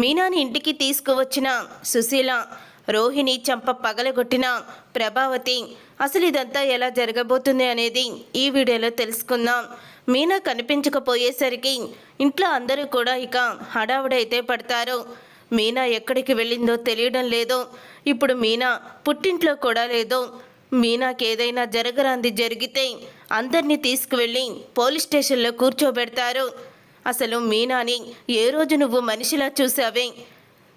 మీనాని ఇంటికి తీసుకువచ్చిన సుశీల రోహిణి చంప పగలగొట్టిన ప్రభావతి అసలు ఇదంతా ఎలా జరగబోతుంది అనేది ఈ వీడియోలో తెలుసుకుందాం. మీనా కనిపించకపోయేసరికి ఇంట్లో అందరూ కూడా ఇక హడావుడైతే పడతారు. మీనా ఎక్కడికి వెళ్ళిందో తెలియడం లేదు. ఇప్పుడు మీనా పుట్టింట్లో కూడా లేదు. మీనాకి ఏదైనా జరగరాంది జరిగితే అందరినీ తీసుకువెళ్ళి పోలీస్ స్టేషన్లో కూర్చోబెడతారు. అసలు మీనాని ఏ రోజు నువ్వు మనిషిలా చూసావే?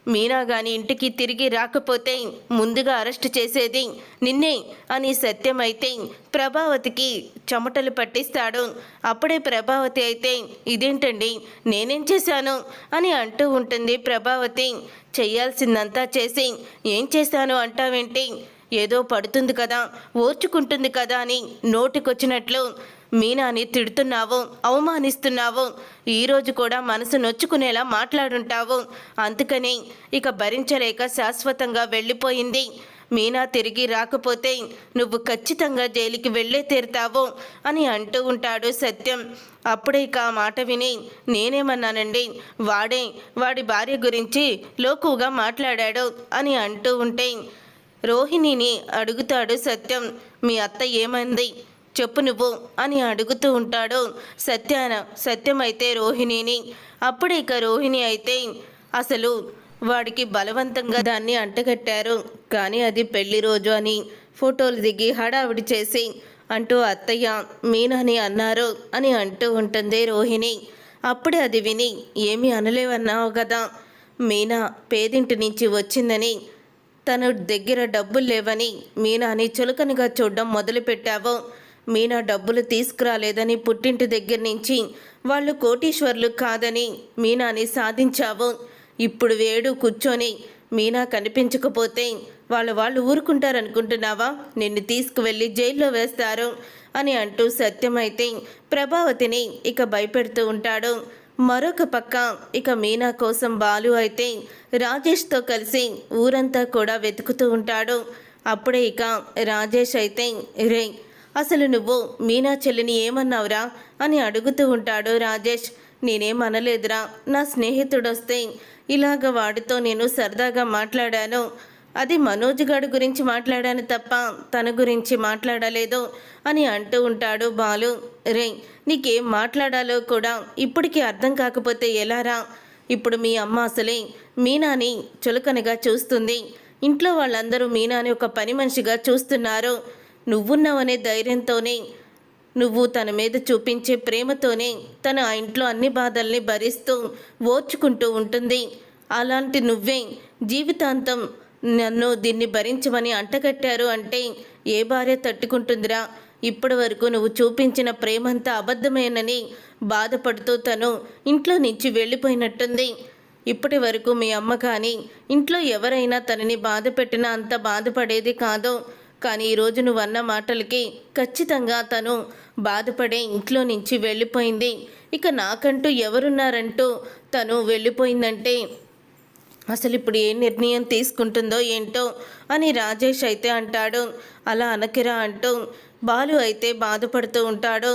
మీనా గాని ఇంటికి తిరిగి రాకపోతే ముందుగా అరెస్ట్ చేసేది నిన్నే అని సత్యమైతే ప్రభావతికి చెమటలు పట్టిస్తాడు. అప్పుడే ప్రభావతి అయితే ఇదేంటండి? నేనేం చేశాను? అని అంటూ ఉంటుంది ప్రభావతి. చేయాల్సిందంతా చేసి ఏం చేశాను అంటావేంటి? ఏదో పడుతుంది కదా ఓర్చుకుంటుంది కదా అని నోటికొచ్చినట్లు మీనాని తిడుతున్నావు అవమానిస్తున్నావు. ఈరోజు కూడా మనసు నొచ్చుకునేలా మాట్లాడుంటావు. అందుకని ఇక భరించలేక శాశ్వతంగా వెళ్ళిపోయింది. మీనా తిరిగి రాకపోతే నువ్వు ఖచ్చితంగా జైలుకి వెళ్ళే తీరుతావు అని అంటూ ఉంటాడు సత్యం. అప్పుడే ఇక ఆ మాట విని నేనేమన్నానండి వాడే వాడి భార్య గురించి లోకుగా మాట్లాడాడు అని అంటూ ఉంటే రోహిణిని అడుగుతాడు సత్యం. మీ అత్త ఏమైంది? చెప్పు నువ్వు అని అడుగుతూ ఉంటాడు. సత్యాన సత్యం అయితే రోహిణిని. అప్పుడు ఇక రోహిణి అయితే అసలు వాడికి బలవంతంగా దాన్ని అంటగట్టారు. కానీ అది పెళ్ళి రోజు అని ఫోటోలు దిగి హడావిడి చేసి అంటూ అత్తయ్య మీనాని అన్నారు అని అంటూ ఉంటుంది రోహిణి. అప్పుడే అది విని ఏమీ అనలేవన్నావు కదా. మీనా పేదింటి నుంచి వచ్చిందని తన దగ్గర డబ్బులు లేవని మీనాని చులకనగా చూడడం మొదలుపెట్టావు. మీనా డబ్బులు తీసుకురాలేదని పుట్టింటి దగ్గర నుంచి వాళ్ళు కోటీశ్వర్లు కాదని మీనాని సాధించావు. ఇప్పుడు వేడు కూర్చొని మీనా కనిపించకపోతే వాళ్ళ వాళ్ళు ఊరుకుంటారనుకుంటున్నావా? నిన్ను తీసుకువెళ్ళి జైల్లో వేస్తారు అని అంటూ సత్యమైతే ప్రభావతిని ఇక భయపెడుతూ ఉంటాడు. మరొక పక్క ఇక మీనా కోసం బాలు అయితే రాజేష్తో కలిసి ఊరంతా కూడా వెతుకుతూ ఉంటాడు. అప్పుడే ఇక రాజేష్ అయితే రే అసలు నువ్వు మీనా చెల్లిని ఏమన్నావురా అని అడుగుతూ ఉంటాడు రాజేష్. నేనేం అనలేదురా నా స్నేహితుడొస్తే ఇలాగ వాడితో నేను సరదాగా మాట్లాడాను. అది మనోజ్ గారి గురించి మాట్లాడాను తప్ప తన గురించి మాట్లాడలేదు అని అంటూ ఉంటాడు బాలు. రే నీకేం మాట్లాడాలో కూడా ఇప్పటికీ అర్థం కాకపోతే ఎలారా? ఇప్పుడు మీ అమ్మ అసలే మీనాని చులకనగా చూస్తుంది. ఇంట్లో వాళ్ళందరూ మీనాని ఒక పని మనిషిగా చూస్తున్నారు. నువ్వున్నావనే ధైర్యంతోనే నువ్వు తన మీద చూపించే ప్రేమతోనే తన ఆ ఇంట్లో అన్ని బాధల్ని భరిస్తూ ఓర్చుకుంటూ ఉంటుంది. అలాంటి నువ్వే జీవితాంతం నన్ను దీన్ని భరించమని అంటగట్టారు అంటే ఏ భార్య తట్టుకుంటుందిరా? ఇప్పటి వరకు నువ్వు చూపించిన ప్రేమంతా అబద్ధమేనని బాధపడుతూ తను ఇంట్లో నుంచి వెళ్ళిపోయినట్టుంది. ఇప్పటి వరకు మీ అమ్మ కానీ ఇంట్లో ఎవరైనా తనని బాధ పెట్టినా అంత బాధపడేది కాదు. కానీ ఈరోజు నువ్వు అన్న మాటలకి ఖచ్చితంగా తను బాధపడే ఇంట్లో నుంచి వెళ్ళిపోయింది. ఇక నాకంటూ ఎవరున్నారంటూ తను వెళ్ళిపోయిందంటే అసలు ఇప్పుడు ఏ నిర్ణయం తీసుకుంటుందో ఏంటో అని రాజేష్ అయితే అంటాడు. అలా అనకిరా అంటూ బాలు అయితే బాధపడుతూ ఉంటాడు.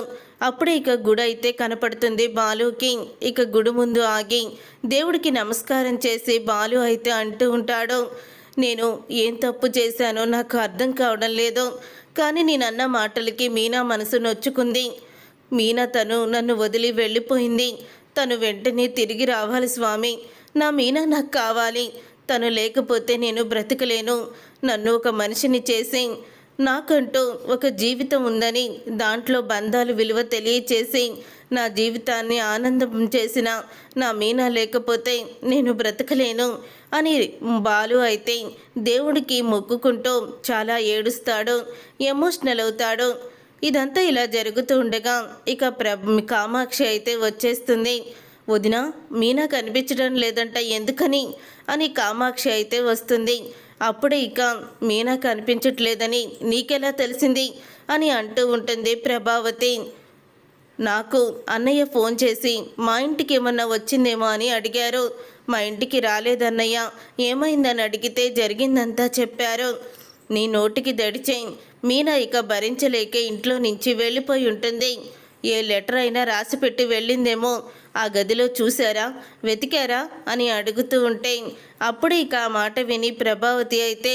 అప్పుడే ఇక గుడి అయితే కనపడుతుంది బాలుకి. ఇక గుడి ముందు ఆగి దేవుడికి నమస్కారం చేసి బాలు అయితే అంటూ ఉంటాడు. నేను ఏం తప్పు చేశానో నాకు అర్థం కావడం లేదు. కానీ నేను అన్న మాటలకి మీనా మనసు నొచ్చుకుంది. మీనా తను నన్ను వదిలి వెళ్ళిపోయింది. తను వెంటనే తిరిగి రావాలి స్వామి. నా మీనా నాకు కావాలి. తను లేకపోతే నేను బ్రతకలేను. నన్ను ఒక మనిషిని చేసి నాకంటూ ఒక జీవితం ఉందని దాంట్లో బంధాలు విలువ తెలియచేసి నా జీవితాన్ని ఆనందం చేసిన నా మీనా లేకపోతే నేను బ్రతకలేను అని బాలు అయితే దేవుడికి మొక్కుకుంటూ చాలా ఏడుస్తాడు ఎమోషనల్ అవుతాడు. ఇదంతా ఇలా జరుగుతూ ఉండగా ఇక ప్ర కామాక్షి అయితే వచ్చేస్తుంది. వదిన మీనా కనిపించడం లేదంట ఎందుకని? అని కామాక్షి అయితే వస్తుంది. అప్పుడే ఇక మీనా కనిపించట్లేదని నీకెలా తెలిసింది? అని అంటూ ఉంటుంది ప్రభావతి. నాకు అన్నయ్య ఫోన్ చేసి మా ఇంటికి ఏమన్నా వచ్చిందేమో అని అడిగారు. మా ఇంటికి రాలేదన్నయ్య ఏమైందని అడిగితే జరిగిందంతా చెప్పారు. నీ నోటికి దడిచే మీనా ఇక భరించలేక ఇంట్లో నుంచి వెళ్ళిపోయి ఉంటుంది. ఏ లెటర్ అయినా రాసి పెట్టి వెళ్ళిందేమో? ఆ గదిలో చూసారా వెతికారా? అని అడుగుతూ ఉంటే అప్పుడు ఇక ఆ మాట విని ప్రభావతి అయితే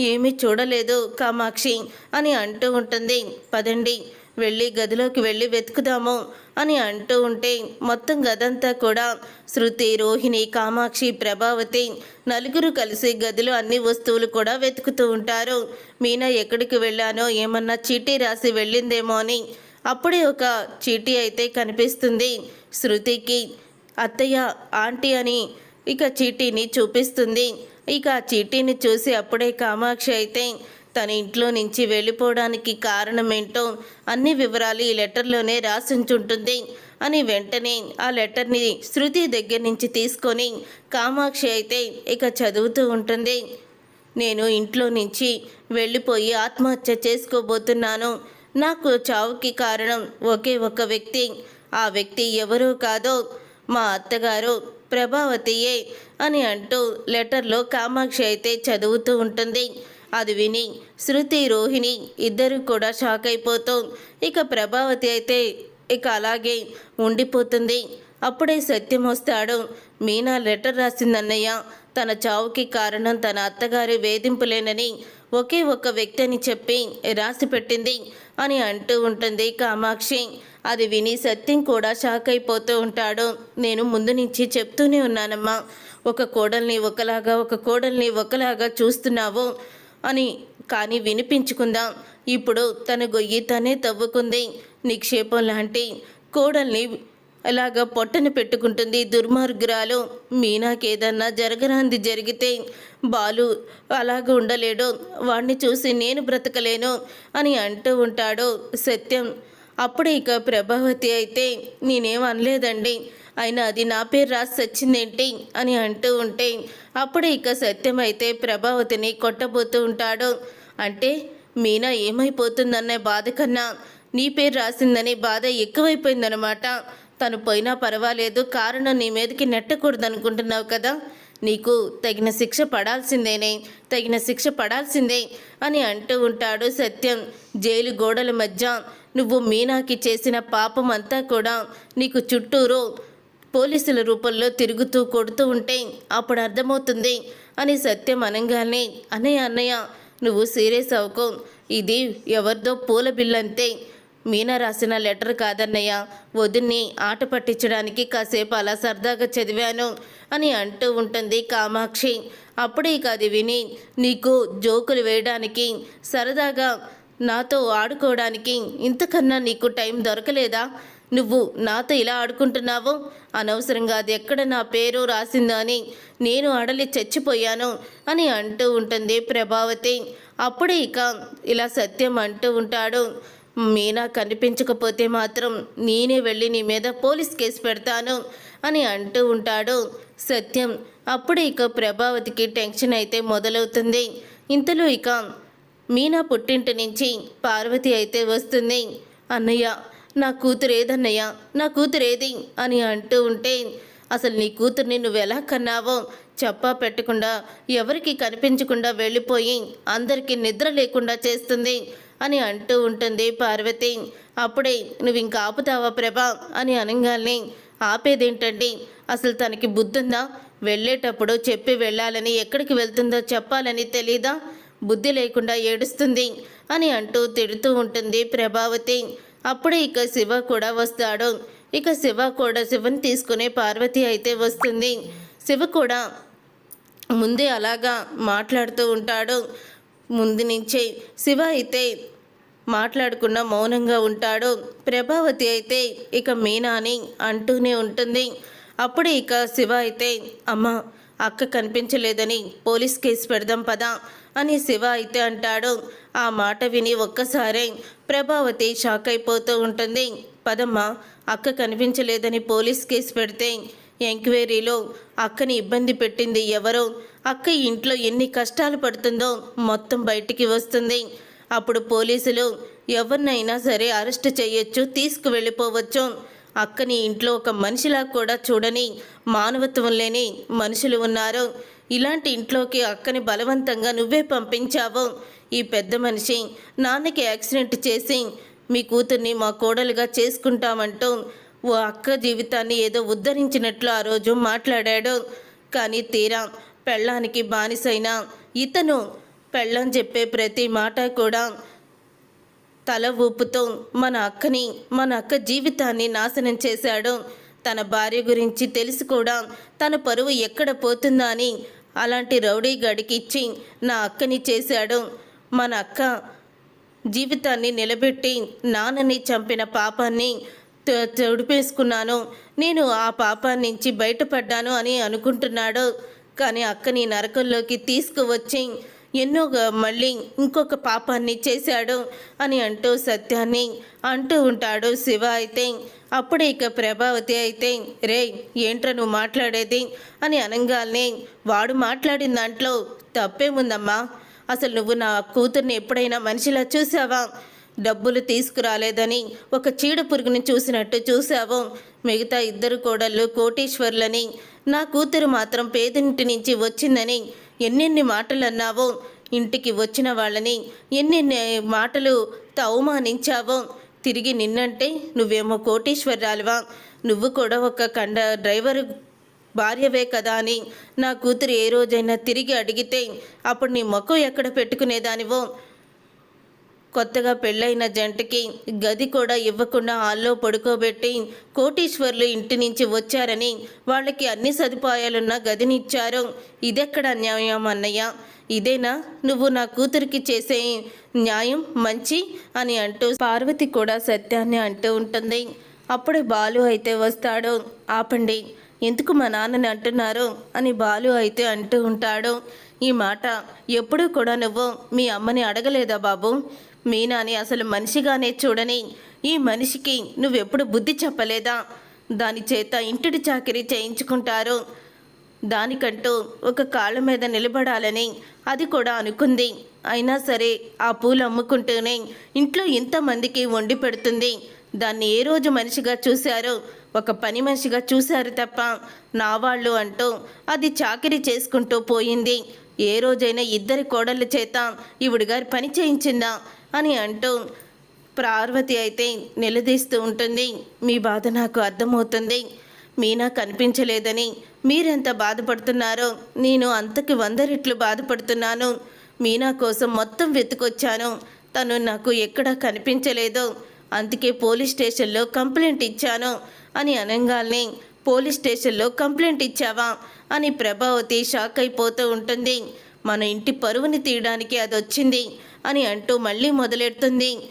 ఏమీ చూడలేదు కామాక్షి అని అంటూ ఉంటుంది. పదండి వెళ్ళి గదిలోకి వెళ్ళి వెతుకుదాము అని అంటూ ఉంటే మొత్తం గదంతా కూడా శృతి రోహిణి కామాక్షి ప్రభావతి నలుగురు కలిసి గదిలో అన్ని వస్తువులు కూడా వెతుకుతూ ఉంటారు. మీనా ఎక్కడికి వెళ్ళానో? ఏమన్నా చీటీ రాసి వెళ్ళిందేమో అని అప్పుడే ఒక చీటీ అయితే కనిపిస్తుంది. శృతికి అత్తయ్య ఆంటీ అని ఇక చీటీని చూపిస్తుంది. ఇక ఆ చీటీని చూసి అప్పుడే కామాక్షి అయితే తన ఇంట్లో నుంచి వెళ్ళిపోవడానికి కారణమేంటో అన్ని వివరాలు ఈ లెటర్లోనే రాసించుంటుంది అని వెంటనే ఆ లెటర్ని శృతి దగ్గర నుంచి తీసుకొని కామాక్షి అయితే ఇక చదువుతూ ఉంటుంది. నేను ఇంట్లో నుంచి వెళ్ళిపోయి ఆత్మహత్య చేసుకోబోతున్నాను. నాకు చావుకి కారణం ఒకే ఒక వ్యక్తి. ఆ వ్యక్తి ఎవరూ కాదో మా అత్తగారు ప్రభావతియే అని అంటూ లెటర్లో కామాక్షి అయితే చదువుతూ ఉంటుంది. అది విని శృతి రోహిణి ఇద్దరు కూడా షాక్ అయిపోతూ. ఇక ప్రభావతి అయితే ఇక అలాగే ఉండిపోతుంది. అప్పుడే సత్యం వస్తాడు. మీనా లెటర్ రాసిందన్నయ్య తన చావుకి కారణం తన అత్తగారి వేధింపులేనని ఒకే ఒక్క వ్యక్తి అని చెప్పి రాసి పెట్టింది అని అంటూ ఉంటుంది కామాక్షి. అది విని సత్యం కూడా షాక్ అయిపోతూ ఉంటాడు. నేను ముందు నుంచి చెప్తూనే ఉన్నానమ్మా. ఒక కోడల్ని ఒకలాగా ఒక కోడల్ని ఒకలాగా చూస్తున్నావు అని కానీ వినిపించుకుందాం. ఇప్పుడు తన గొయ్యి తనే తవ్వుకుంది. నిక్షేపం లాంటి కోడల్ని అలాగా పొట్టను పెట్టుకుంటుంది దుర్మార్గురాలు. మీనాకేదన్నా జరగరాంది జరిగితే బాలు అలాగ ఉండలేడు. వాడిని చూసి నేను బ్రతకలేను అని అంటూ ఉంటాడు సత్యం. అప్పుడే ఇక ప్రభావతి అయితే నేనేం అనలేదండి. అయినా అది నా పేరు రాసి వచ్చిందేంటి అని అంటూ ఉంటే అప్పుడే ఇక సత్యం అయితే ప్రభావతిని కొట్టబోతూ ఉంటాడు. అంటే మీనా ఏమైపోతుందనే బాధ కన్నా నీ పేరు రాసిందనే బాధ ఎక్కువైపోయిందనమాట. తను పోయినా పర్వాలేదు. కారణం నీ మీదకి నెట్టకూడదు అనుకుంటున్నావు కదా. నీకు తగిన శిక్ష పడాల్సిందేనే. తగిన శిక్ష పడాల్సిందే అని అంటూ ఉంటాడు సత్యం. జైలు గోడల మధ్య నువ్వు మీనాకి చేసిన పాపం అంతా కూడా నీకు చుట్టూరు పోలీసుల రూపంలో తిరుగుతూ కొడుతూ ఉంటే అప్పుడు అర్థమవుతుంది అని సత్యం అనగానే అన్నయ్య అన్నయ్య నువ్వు సీరియస్ అవుకో. ఇది ఎవరిదో పూల బిల్లంతే. మీనా రాసిన లెటర్ కాదన్నయ్య. వదిన్ని ఆట పట్టించడానికి కాసేపు అలా సరదాగా చదివాను అని అంటూ ఉంటుంది కామాక్షి. అప్పుడే ఇక అది విని నీకు జోకులు వేయడానికి సరదాగా నాతో ఆడుకోవడానికి ఇంతకన్నా నీకు టైం దొరకలేదా? నువ్వు నాతో ఇలా ఆడుకుంటున్నావు? అనవసరంగా అది ఎక్కడ నా పేరు రాసిందో అని నేను అడలి చచ్చిపోయాను అని అంటూ ఉంటుంది ప్రభావతి. అప్పుడే ఇక ఇలా సత్యం అంటూ ఉంటాడు. మీనా కనిపించకపోతే మాత్రం నేనే వెళ్ళి నీ మీద పోలీస్ కేసు పెడతాను అని అంటూ ఉంటాడు. సత్యం అప్పుడే ఇక ప్రభావతికి టెన్షన్ అయితే మొదలవుతుంది. ఇంతలో ఇక మీనా పుట్టింటి నుంచి పార్వతి అయితే వస్తుంది. అన్నయ్య నా కూతురు ఏదన్నయ్య? నా కూతురు ఏది? అని అంటూ ఉంటే అసలు నీ కూతుర్ని నువ్వు ఎలా కన్నావో చెప్పా పెట్టకుండా ఎవరికి కనిపించకుండా వెళ్ళిపోయి అందరికీ నిద్ర లేకుండా చేస్తుంది. అని అంటూ ఉంటుంది పార్వతి. అప్పుడే నువ్వు ఇంకా ఆపుతావా ప్రభా? అని అనగానే ఆపేదేంటండి? అసలు తనకి బుద్ధుందా? వెళ్ళేటప్పుడు చెప్పి వెళ్ళాలని ఎక్కడికి వెళ్తుందో చెప్పాలని తెలీదా? బుద్ధి లేకుండా ఏడుస్తుంది అని అంటూ తిడుతూ ఉంటుంది ప్రభావతి. అప్పుడే ఇక శివ కూడా వస్తాడు. ఇక శివ కూడా శివని తీసుకునే పార్వతి అయితే వస్తుంది. శివ కూడా ముందే అలాగా మాట్లాడుతూ ఉంటాడు. ముందు నుంచే శివ అయితే మాట్లాడకుండా మౌనంగా ఉంటాడు. ప్రభావతి అయితే ఇక మీనా అని అంటూనే ఉంటుంది. అప్పుడే ఇక శివ అయితే అమ్మ అక్క కనిపించలేదని పోలీస్ కేసు పెడదాం పదా అని శివ అయితే అంటాడు. ఆ మాట విని ఒక్కసారే ప్రభావతి షాక్ అయిపోతూ ఉంటుంది. పదమ్మ అక్క కనిపించలేదని పోలీస్ కేసు పెడితే ఎంక్వైరీలో అక్కని ఇబ్బంది పెట్టింది ఎవరో అక్క ఇంట్లో ఎన్ని కష్టాలు పడుతుందో మొత్తం బయటికి వస్తుంది. అప్పుడు పోలీసులు ఎవరినైనా సరే అరెస్ట్ చేయొచ్చు తీసుకువెళ్ళిపోవచ్చు. అక్కని ఇంట్లో ఒక మనిషిలా కూడా చూడని మానవత్వం లేని మనుషులు ఉన్నారు. ఇలాంటి ఇంట్లోకి అక్కని బలవంతంగా నువ్వే పంపించావు. ఈ పెద్ద మనిషి నాన్నకి యాక్సిడెంట్ చేసి మీ కూతుర్ని మా కోడలుగా చేసుకుంటామంటూ ఓ అక్క జీవితాన్ని ఏదో ఉద్ధరించినట్లు ఆ రోజు మాట్లాడాడు. కానీ తీరా పెళ్ళానికి బానిసైన ఇతను పెళ్ళం చెప్పే ప్రతి మాట కూడా తల ఊపుతో మన అక్కని మన అక్క జీవితాన్ని నాశనం చేశాడు. తన భార్య గురించి తెలిసి కూడా తన పరువు ఎక్కడ పోతుందా అని అలాంటి రౌడీ గడికిచ్చి నా అక్కని చేశాడు. మన అక్క జీవితాన్ని నిలబెట్టి నాన్నని చంపిన పాపాన్ని తుడిపేసుకున్నాను. నేను ఆ పాపాన్ని నుంచి బయటపడ్డాను అని అనుకుంటున్నాడు. కానీ అక్కని నరకంలోకి తీసుకువచ్చి ఎన్నో మళ్ళీ ఇంకొక పాపాన్ని చేశాడు అని అంటూ సత్యాన్ని అంటూ ఉంటాడు శివ అయితే. అప్పుడే ఇక ప్రభావతి అయితే రే ఏంట్రా నువ్వు మాట్లాడేది? అని అనగానే వాడు మాట్లాడిన దాంట్లో తప్పేముందమ్మా? అసలు నువ్వు నా కూతుర్ని ఎప్పుడైనా మనిషిలా చూసావా? డబ్బులు తీసుకురాలేదని ఒక చీడ పురుగుని చూసినట్టు చూసావు మిగతా ఇద్దరు కోడళ్ళు కోటీశ్వర్లని నా కూతురు మాత్రం పేదింటి నుంచి వచ్చిందని ఎన్నెన్ని మాటలు అన్నావో ఇంటికి వచ్చిన వాళ్ళని ఎన్నెన్ని మాటలు త- అవమానించావో. తిరిగి నిన్నంటే నువ్వేమో కోటీశ్వరాలువా. నువ్వు కూడా ఒక కండ డ్రైవరు భార్యవే కదా అని నా కూతురు ఏ రోజైనా తిరిగి అడిగితే అప్పుడు నీ మొక్క ఎక్కడ పెట్టుకునేదానివో. కొత్తగా పెళ్ళైన జంటకి గది కూడా ఇవ్వకుండా హాల్లో పడుకోబెట్టి కోటీశ్వర్లు ఇంటి నుంచి వచ్చారని వాళ్ళకి అన్ని సదుపాయాలున్న గదినిచ్చారు. ఇదెక్కడ అన్యాయం అన్నయ్య? ఇదేనా? నువ్వు నా కూతురికి చేసే న్యాయం మంచి అని అంటూ పార్వతి కూడా సత్యాన్ని అంటూ ఉంటుంది. అప్పుడే బాలు అయితే వస్తాడు. ఆపండి. ఎందుకు మా నాన్నని అంటున్నారు? అని బాలు అయితే అంటూ ఉంటాడు. ఈ మాట ఎప్పుడూ కూడా నువ్వు మీ అమ్మని అడగలేదా బాబు? మీనాని అసలు మనిషిగానే చూడని ఈ మనిషికి నువ్వెప్పుడు బుద్ధి చెప్పలేదా? దాని చేత ఇంటిడి చాకరీ చేయించుకుంటారు. దానికంటూ ఒక కాళ్ళ మీద నిలబడాలని అది కూడా అనుకుంది. అయినా సరే ఆ పూలు అమ్ముకుంటూనే ఇంట్లో ఇంతమందికి వండి పెడుతుంది. దాన్ని ఏ రోజు మనిషిగా చూశారో ఒక పని మనిషిగా చూశారు తప్ప నా వాళ్ళు అంటూ అది చాకరీ చేసుకుంటూ పోయింది. ఏ రోజైనా ఇద్దరి కోడళ్ళ చేత ఈవిడ గారి పని చేయించిందా? అని అంటూ పార్వతి అయితే నిలదీస్తూ ఉంటుంది. మీ బాధ నాకు అర్థమవుతుంది. మీనా కనిపించలేదని. మీరెంత బాధపడుతున్నారో? నేను అంతకి వంద రెట్లు బాధపడుతున్నాను. మీనా కోసం మొత్తం వెతుకొచ్చాను. తను నాకు ఎక్కడా కనిపించలేదు. అందుకే పోలీస్ స్టేషన్లో కంప్లైంట్ ఇచ్చాను అని అనగానే పోలీస్ స్టేషన్లో కంప్లైంట్ ఇచ్చావా? అని ప్రభావతి షాక్ అయిపోతూ ఉంటుంది. మన ఇంటి పరువుని తీయడానికి అది వచ్చింది అని అంటూ మళ్ళీ మొదలెడుతుంది.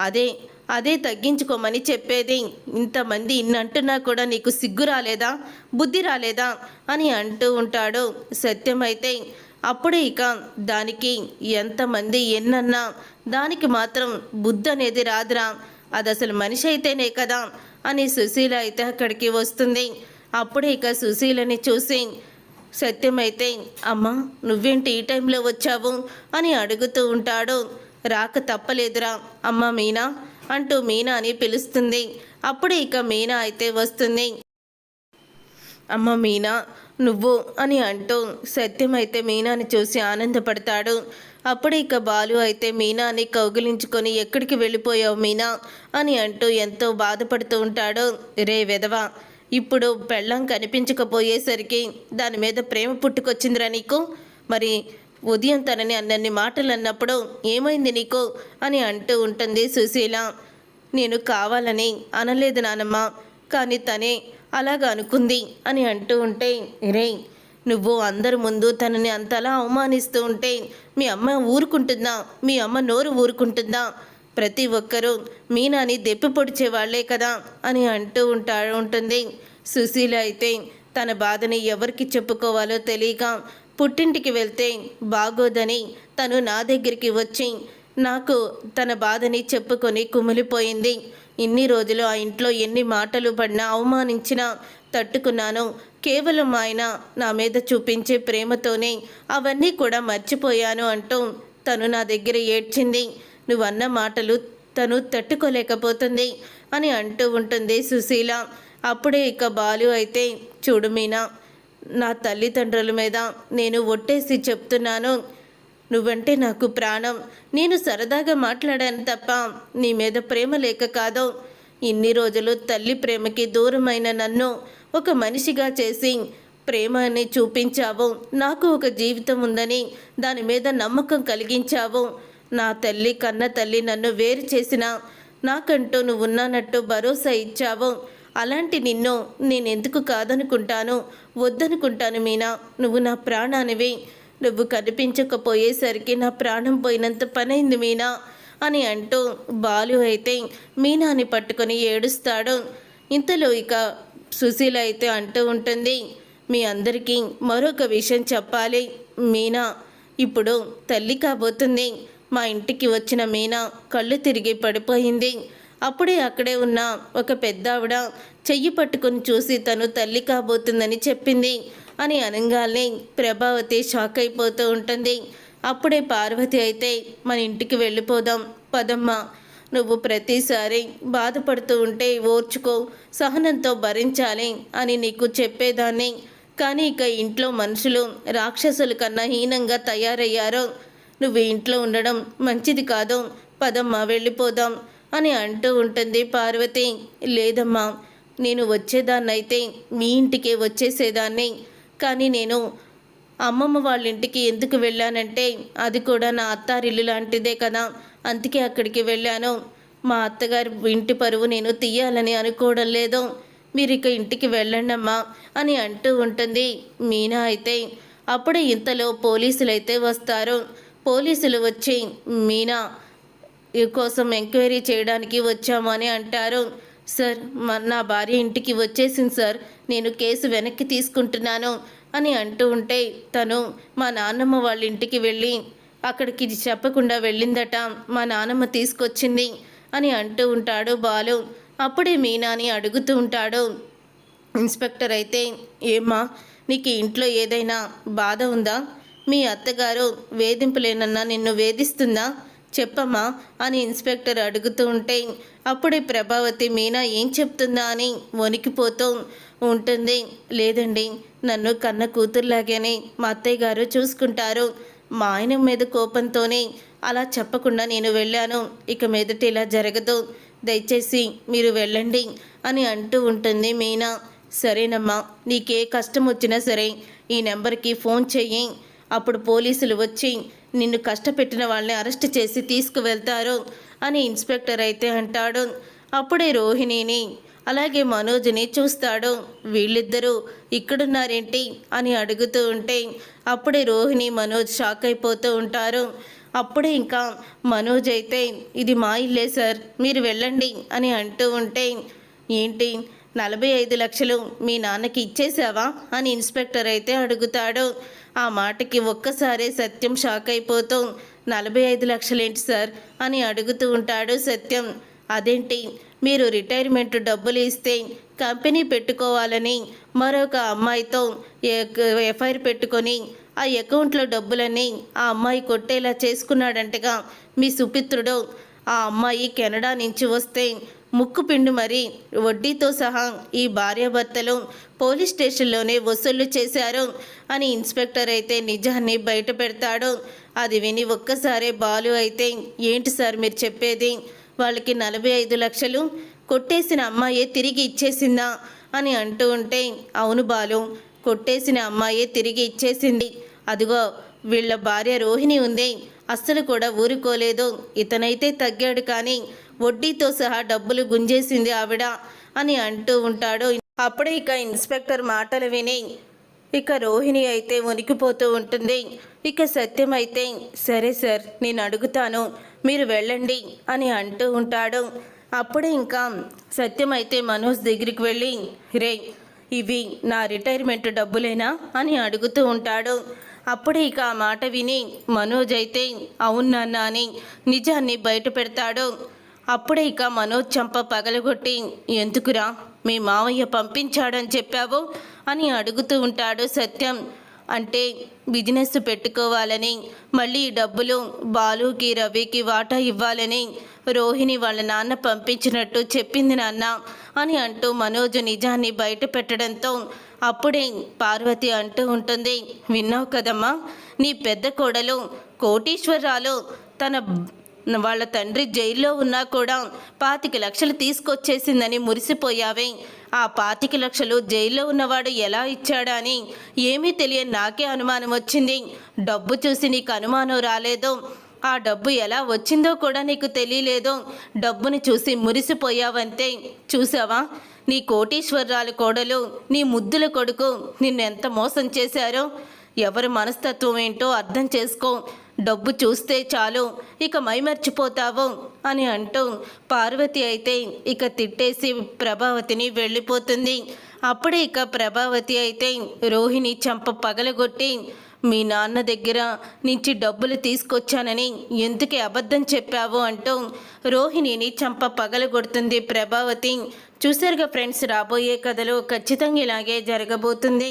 అదే అదే తగ్గించుకోమని చెప్పేది. ఇంతమంది ఇన్నంటున్నా కూడా నీకు సిగ్గు రాలేదా? బుద్ధి రాలేదా? అని అంటూ ఉంటాడు. సత్యమైతే అప్పుడే ఇక దానికి ఎంతమంది ఎన్నన్నా దానికి మాత్రం బుద్ధి అనేది రాదురా. అది అసలు మనిషి అయితేనే కదా అని సుశీల అయితే అక్కడికి వస్తుంది. అప్పుడే ఇక సుశీలని చూసి సత్యమైతే అమ్మ నువ్వేంటి ఈ టైంలో వచ్చావు? అని అడుగుతూ ఉంటాడు. రాక తప్పలేదురా అమ్మ మీనా అంటూ మీనా అని పిలుస్తుంది. అప్పుడు ఇక మీనా అయితే వస్తుంది. అమ్మ మీనా నువ్వు అని అంటూ సత్యం అయితే మీనాని చూసి ఆనందపడతాడు. అప్పుడు ఇక బాలు అయితే మీనాని కౌగిలించుకొని ఎక్కడికి వెళ్ళిపోయావు మీనా? అని అంటూ ఎంతో బాధపడుతూ ఉంటాడు. రే వెధవా ఇప్పుడు పెళ్ళం కనిపించకపోయేసరికి దాని మీద ప్రేమ పుట్టుకొచ్చిందిరా నీకు? మరి ఉదయం తనని అన్నన్ని మాటలు అన్నప్పుడు ఏమైంది నీకు? అని అంటూ ఉంటుంది సుశీల. నేను కావాలని అనలేదు నానమ్మ కానీ తనే అలాగ అనుకుంది అని అంటూ ఉంటే రే నువ్వు అందరి ముందు తనని అంతలా అవమానిస్తూ ఉంటే మీ అమ్మ ఊరుకుంటుందా? మీ అమ్మ నోరు ఊరుకుంటుందా? ప్రతి ఒక్కరూ మీనాని దెప్పి పొడిచేవాళ్ళే కదా అని అంటూ ఉంటా ఉంటుంది. సుశీల అయితే తన బాధని ఎవరికి చెప్పుకోవాలో తెలియక పుట్టింటికి వెళ్తే బాగోదని తను నా దగ్గరికి వచ్చి నాకు తన బాధని చెప్పుకొని కుమిలిపోయింది. ఇన్ని రోజులు ఆ ఇంట్లో ఎన్ని మాటలు పడినా అవమానించినా తట్టుకున్నాను. కేవలం ఆయన నా మీద చూపించే ప్రేమతోనే అవన్నీ కూడా మర్చిపోయాను అంటూ తను నా దగ్గర ఏడ్చింది. నువ్వన్న మాటలు తను తట్టుకోలేకపోతుంది అని అంటూ ఉంటుంది సుశీల. అప్పుడే ఇక బాలు అయితే చూడు మీనా నా తల్లిదండ్రుల మీద నేను ఒట్టేసి చెప్తున్నాను. నువ్వంటే నాకు ప్రాణం. నేను సరదాగా మాట్లాడాను తప్ప నీ మీద ప్రేమ లేక కాదు. ఇన్ని రోజులు తల్లి ప్రేమకి దూరమైన నన్ను ఒక మనిషిగా చేసి ప్రేమని చూపించావు. నాకు ఒక జీవితం ఉందని దాని మీద నమ్మకం కలిగించావు. నా తల్లి కన్న తల్లి నన్ను వేరు చేసిన నాకంటూ నువ్వున్నానట్టు భరోసా ఇచ్చావు. అలాంటి నిన్ను నేను ఎందుకు కాదనుకుంటాను? వద్దనుకుంటాను మీనా. నువ్వు నా ప్రాణానివి. నువ్వు కనిపించకపోయేసరికి నా ప్రాణం పోయినంత పనైంది మీనా అని అంటూ బాలు అయితే మీనాని పట్టుకొని ఏడుస్తాడు. ఇంతలో ఇక సుశీల అయితే అంటూ ఉంటుంది మీ అందరికీ మరొక విషయం చెప్పాలి మీనా. ఇప్పుడు తల్లి కాబోతుంది. మా ఇంటికి వచ్చిన మీనా కళ్ళు తిరిగి పడిపోయింది. అప్పుడే అక్కడే ఉన్న ఒక పెద్ద ఆవిడ చెయ్యి పట్టుకొని చూసి తను తల్లి కాబోతుందని చెప్పింది అని అనగానే ప్రభావతి షాక్ అయిపోతూ ఉంటుంది. అప్పుడే పార్వతి అయితే మన ఇంటికి వెళ్ళిపోదాం పదమ్మ. నువ్వు ప్రతిసారి బాధపడుతూ ఉంటే ఓర్చుకో సహనంతో భరించాలి అని నీకు చెప్పేదాన్ని. కానీ ఇక ఇంట్లో మనుషులు రాక్షసుల కన్నా హీనంగా తయారయ్యారు. నువ్వు ఇంట్లో ఉండడం మంచిది కాదు. పదమ్మా వెళ్ళిపోదాం అని అంటూ ఉంటుంది పార్వతి. లేదమ్మా నేను వచ్చేదాన్నైతే మీ ఇంటికే వచ్చేసేదాన్ని. కానీ నేను అమ్మమ్మ వాళ్ళ ఇంటికి ఎందుకు వెళ్ళానంటే అది కూడా నా అత్తారిల్లు లాంటిదే కదా. అందుకే అక్కడికి వెళ్ళాను. మా అత్తగారి ఇంటి పరువు నేను తీయాలని అనుకోవడం లేదు. మీరు ఇక ఇంటికి వెళ్ళండమ్మా అని అంటూ ఉంటుంది. మీనా అయితే అప్పుడే ఇంతలో పోలీసులు అయితే వస్తారు. పోలీసులు వచ్చి మీనా కోసం ఎంక్వైరీ చేయడానికి వచ్చామని అంటారు. సార్ నా భార్య ఇంటికి వచ్చేసింది సార్. నేను కేసు వెనక్కి తీసుకుంటున్నాను అని అంటూ ఉంటే తను మా నాన్నమ్మ వాళ్ళ ఇంటికి వెళ్ళి అక్కడికి చెప్పకుండా వెళ్ళిందట. మా నాన్నమ్మ తీసుకొచ్చింది అని అంటూ ఉంటాడు బాలు. అప్పుడే మీనాని అడుగుతూ ఉంటాడు ఇన్స్పెక్టర్ అయితే ఏమ్మా నీకు ఇంట్లో ఏదైనా బాధ ఉందా? మీ అత్తగారు వేధింపులేనన్నా నిన్ను వేధిస్తుందా? చెప్పమ్మా అని ఇన్స్పెక్టర్ అడుగుతూ ఉంటే అప్పుడే ప్రభావతి మీనా ఏం చెప్తుందా అని వణికిపోతూ ఉంటుంది. లేదండి నన్ను కన్న కూతురులాగానే మా అత్తయ్య గారు చూసుకుంటారు. మా ఆయన మీద కోపంతోనే అలా చెప్పకుండా నేను వెళ్ళాను. ఇక మీదట ఇలా జరగదు. దయచేసి మీరు వెళ్ళండి అని అంటూ ఉంటుంది మీనా. సరేనమ్మా నీకే కష్టం వచ్చినా సరే ఈ నెంబర్కి ఫోన్ చెయ్యి. అప్పుడు పోలీసులు వచ్చి నిన్ను కష్టపెట్టిన వాళ్ళని అరెస్ట్ చేసి తీసుకువెళ్తారు అని ఇన్స్పెక్టర్ అయితే అంటాడు. అప్పుడే రోహిణిని అలాగే మనోజ్ని చూస్తాడు. వీళ్ళిద్దరూ ఇక్కడున్నారేంటి? అని అడుగుతూ ఉంటే అప్పుడే రోహిణి మనోజ్ షాక్ అయిపోతూ ఉంటారు. అప్పుడే ఇంకా మనోజ్ అయితే ఇది మా ఇల్లే సార్ మీరు వెళ్ళండి అని అంటూ ఉంటే ఏంటి నలభై ఐదు లక్షలు మీ నాన్నకి ఇచ్చేసావా? అని ఇన్స్పెక్టర్ అయితే అడుగుతాడు. ఆ మాటకి ఒక్కసారే సత్యం షాక్ అయిపోతూ నలభై ఐదు లక్షలేంటి సార్? అని అడుగుతూ ఉంటాడు సత్యం. అదేంటి? మీరు రిటైర్మెంట్ డబ్బులు ఇస్తే కంపెనీ పెట్టుకోవాలని మరొక అమ్మాయితో ఎఫ్ఐఆర్ పెట్టుకొని ఆ అకౌంట్లో డబ్బులన్నీ ఆ అమ్మాయి కొట్టేలా చేసుకున్నాడంటగా మీ సుపిత్రుడు. ఆ అమ్మాయి కెనడా నుంచి వస్తే ముక్కు పిండి మరి వడ్డీతో సహా ఈ భార్యాభర్తలు పోలీస్ స్టేషన్లోనే వసూళ్ళు చేశారు అని ఇన్స్పెక్టర్ అయితే నిజాన్ని బయట పెడతాడు. అది విని ఒక్కసారే బాలు అయితే ఏంటి సార్ మీరు చెప్పేది? వాళ్ళకి నలభై ఐదు లక్షలు కొట్టేసిన అమ్మాయే తిరిగి ఇచ్చేసిందా? అని అంటూ ఉంటే అవును బాలు కొట్టేసిన అమ్మాయే తిరిగి ఇచ్చేసింది. అదిగో వీళ్ళ భార్య రోహిణి ఉంది. అస్సలు కూడా ఊరుకోలేదు. ఇతనైతే తగ్గాడు కానీ వడ్డీతో సహా డబ్బులు గుంజేసింది ఆవిడ అని అంటూ ఉంటాడు. అప్పుడే ఇక ఇన్స్పెక్టర్ మాటలు విని ఇక రోహిణి అయితే వణికిపోతూ ఉంటుంది. ఇక సత్యం అయితే సరే సార్ నేను అడుగుతాను మీరు వెళ్ళండి అని అంటూ ఉంటాడు. అప్పుడే ఇంకా సత్యం అయితే మనోజ్ దగ్గరికి వెళ్ళి రే ఇవి నా రిటైర్మెంట్ డబ్బులేనా అని అడుగుతూ ఉంటాడు. అప్పుడే ఇక ఆ మాట విని మనోజ్ అయితే అవునా అని నిజాన్ని బయట పెడతాడు. అప్పుడే ఇక మనోజ్ చంప పగలగొట్టి ఎందుకురా? మీ మావయ్య పంపించాడని చెప్పావు? అని అడుగుతూ ఉంటాడు సత్యం. అంటే బిజినెస్ పెట్టుకోవాలని మళ్ళీ డబ్బులు బాలుకి రవికి వాటా ఇవ్వాలని రోహిణి వాళ్ళ నాన్న పంపించినట్టు చెప్పింది నాన్న అని అంటూ మనోజ్ నిజాన్ని బయట పెట్టడంతో అప్పుడే పార్వతి అంటూ ఉంటుంది విన్నావు కదమ్మా? నీ పెద్ద కోడలు కోటీశ్వరరాలు తన వాళ్ళ తండ్రి జైల్లో ఉన్నా కూడా పాతిక లక్షలు తీసుకొచ్చేసిందని మురిసిపోయావే. ఆ పాతిక లక్షలు జైల్లో ఉన్నవాడు ఎలా ఇచ్చాడా అని ఏమీ తెలియని నాకే అనుమానం వచ్చింది. డబ్బు చూసి నీకు అనుమానం రాలేదు ఆ డబ్బు ఎలా వచ్చిందో కూడా నీకు తెలియలేదు డబ్బుని చూసి మురిసిపోయావంతే. చూసావా? నీ కోటీశ్వరరాలు కోడలు నీ ముద్దుల కొడుకు నిన్నెంత మోసం చేశారో? ఎవరి మనస్తత్వం ఏంటో అర్థం చేసుకో. డబ్బు చూస్తే చాలు ఇక మైమర్చిపోతావు అని అంటూ పార్వతి అయితే ఇక తిట్టేసి ప్రభావతిని వెళ్ళిపోతుంది. అప్పుడే ఇక ప్రభావతి అయితే రోహిణి చంప పగలగొట్టి మీ నాన్న దగ్గర నుంచి డబ్బులు తీసుకొచ్చానని ఎందుకే అబద్ధం చెప్పావు? అంటూ రోహిణిని చంప పగలగొడుతుంది ప్రభావతి. చూసారుగా ఫ్రెండ్స్ రాబోయే కథలో ఖచ్చితంగా ఇలాగే జరగబోతుంది.